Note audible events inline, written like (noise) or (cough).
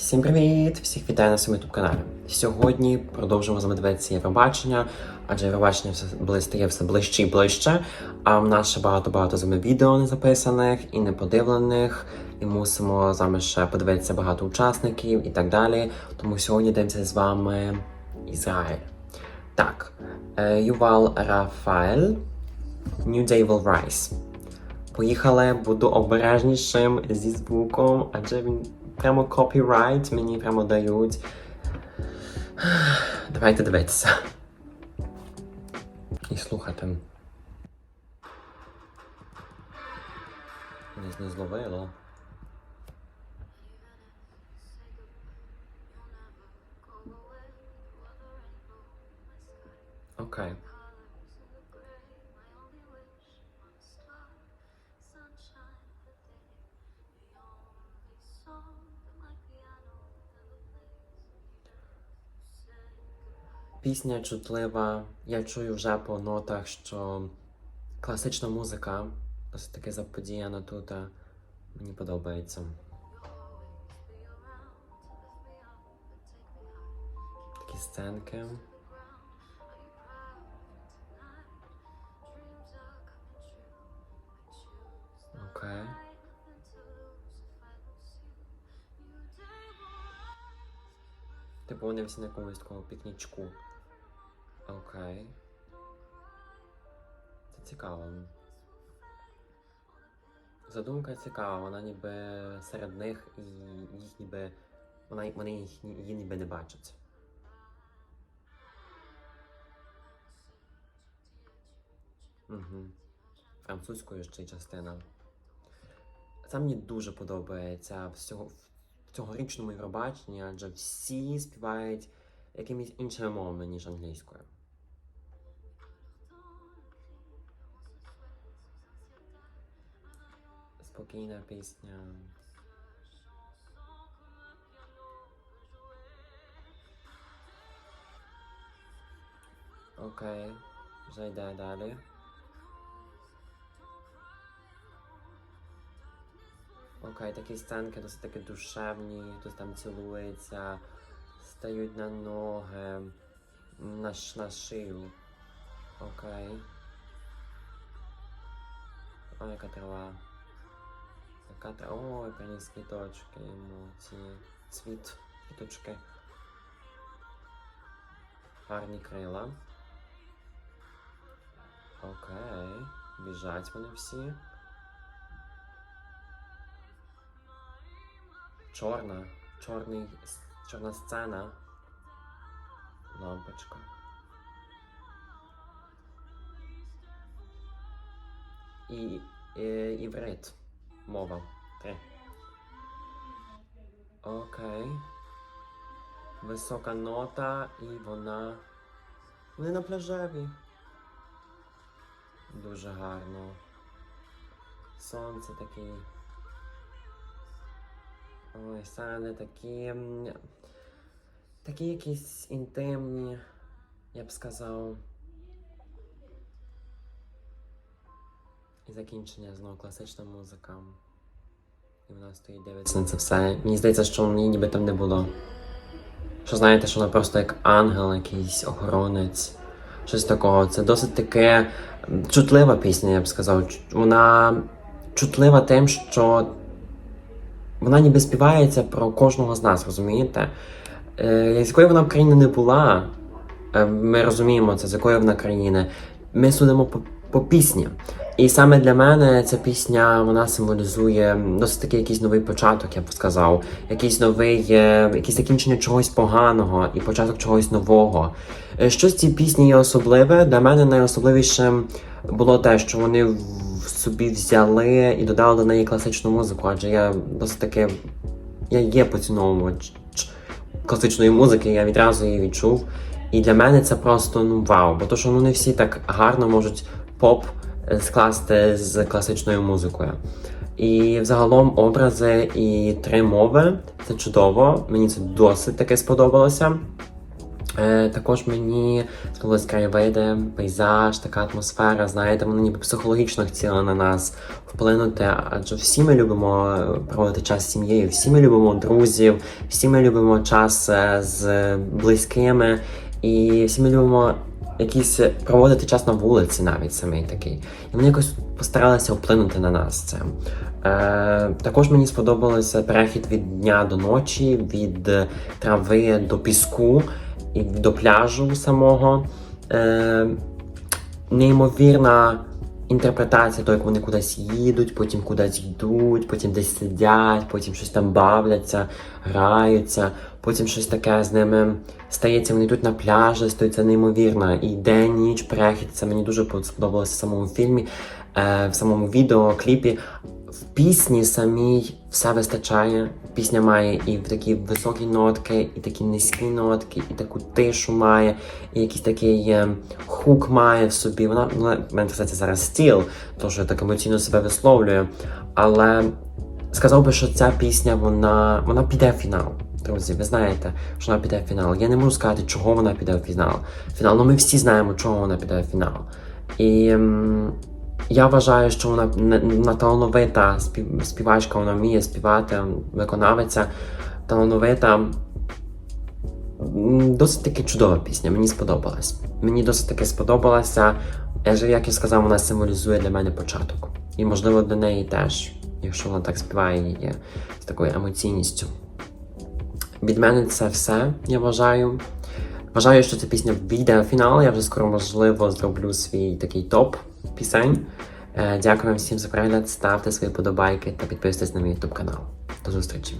Всім привіт! Всіх вітаю на своєму youtube каналі. Сьогодні продовжуємо з вами дивитися Євробачення, адже Євробачення все стає все ближче і ближче. А в нас ще багато-багато з вами відео не записаних і не подивлених. І мусимо з вами ще подивитися багато учасників і так далі. Тому сьогодні дивимося з вами Ізраїль. Так, е, Ювал Рафаель, New Day Will Rise. Поїхали, буду обережнішим зі звуком, адже він прямо копірайт мені прямо дають. (sighs) Давайте дивитися. І слухати. Десь не зловило. Окей. Пісня чутлива. Я чую вже по нотах, що класична музика досить таки заподіяна тут. Мені подобається. Такі сценки. Окей. Типу вони всі на якомусь такому пікнічку. Окей. Це цікаво. Задумка цікава, вона ніби серед них і їх ніби. Вона, вони їх, її ніби не бачать. Угу. Французькою ще частина. Це мені дуже подобається в в цьогорічному Євробаченні, адже всі співають якимись іншими мовами, ніж англійською. Спокійна пісня. Окей, вже йде далі. Окей, такі сценки досить таки душевні, хтось там цілується, стають на ноги, на, на шию. Окей. О, яка трава. Яка трава. О, приніс квіточки йому ці цвіт, квіточки. Гарні крила. Окей. Біжать вони всі. Чорна, чорний, чорна сцена. Лампочка. І, і іврит. Мова. Три. Окей. Висока нота і вона. Вони на пляжеві. Дуже гарно. Сонце таке. Ой, сани такі. Такі якісь інтимні, я б сказав. І закінчення знову класична музика. І вона стоїть дивиться на це все. Мені здається, що її ніби там не було. Що знаєте, що вона просто як ангел, якийсь охоронець. Щось такого. Це досить таке чутлива пісня, я б сказав. Вона чутлива тим, що вона ніби співається про кожного з нас, розумієте? Е, з якої вона б країни не була, е, ми розуміємо це, з якої вона країни. Ми судимо по, по пісні. І саме для мене ця пісня вона символізує досить такий якийсь новий початок, я б сказав, якийсь новий, е, якесь закінчення чогось поганого і початок чогось нового. Е, Що з цієї пісні є особливе? Для мене найособливішим було те, що вони в собі взяли і додали до неї класичну музику, адже я досить таки я є поціновувач класичної музики, я відразу її відчув. І для мене це просто ну вау, бо то, що ну не всі так гарно можуть поп е, скласти з класичною музикою. І взагалом образи і три мови це чудово. Мені це досить таки сподобалося. Е, також мені сподобались краєвиди, пейзаж, така атмосфера, знаєте, вона ніби психологічно хотіла на нас вплинути, адже всі ми любимо проводити час з сім'єю, всі ми любимо друзів, всі ми любимо час е, з близькими, і всі ми любимо якийсь проводити час на вулиці навіть самий такий. І вони якось постаралися вплинути на нас цим. Е, також мені сподобався перехід від дня до ночі, від е, трави до піску і до пляжу самого. Е, неймовірна інтерпретація того, як вони кудись їдуть, потім кудись йдуть, потім десь сидять, потім щось там бавляться, граються, потім щось таке з ними стається. Вони йдуть на пляжі, стоїться неймовірно. І день, ніч, перехід. Це мені дуже сподобалося в самому фільмі, е, в самому відео, кліпі. В пісні самій все вистачає. Пісня має і такі високі нотки, і такі низькі нотки, і таку тишу має, і якийсь такий е, хук має в собі. Вона в мене кстати, зараз стіл, тому що я так емоційно себе висловлюю. Але сказав би, що ця пісня вона, вона піде в фінал. Друзі, ви знаєте, що вона піде в фінал. Я не можу сказати, чого вона піде в фінал. Фінал, ну ми всі знаємо, чого вона піде в фінал. І я вважаю, що вона, не- талановита спів, співачка, вона вміє співати, виконавиця, талановита. Досить таки чудова пісня, мені сподобалась. Мені досить таки сподобалася. Я як я сказав, вона символізує для мене початок. І, можливо, для неї теж, якщо вона так співає і з такою емоційністю. Від мене це все, я вважаю. Вважаю, що ця пісня війде в фінал. Я вже скоро, можливо, зроблю свій такий топ пісень. Е, Дякую вам всім за перегляд. Ставте свої подобайки та підписуйтесь на мій YouTube канал. До зустрічі!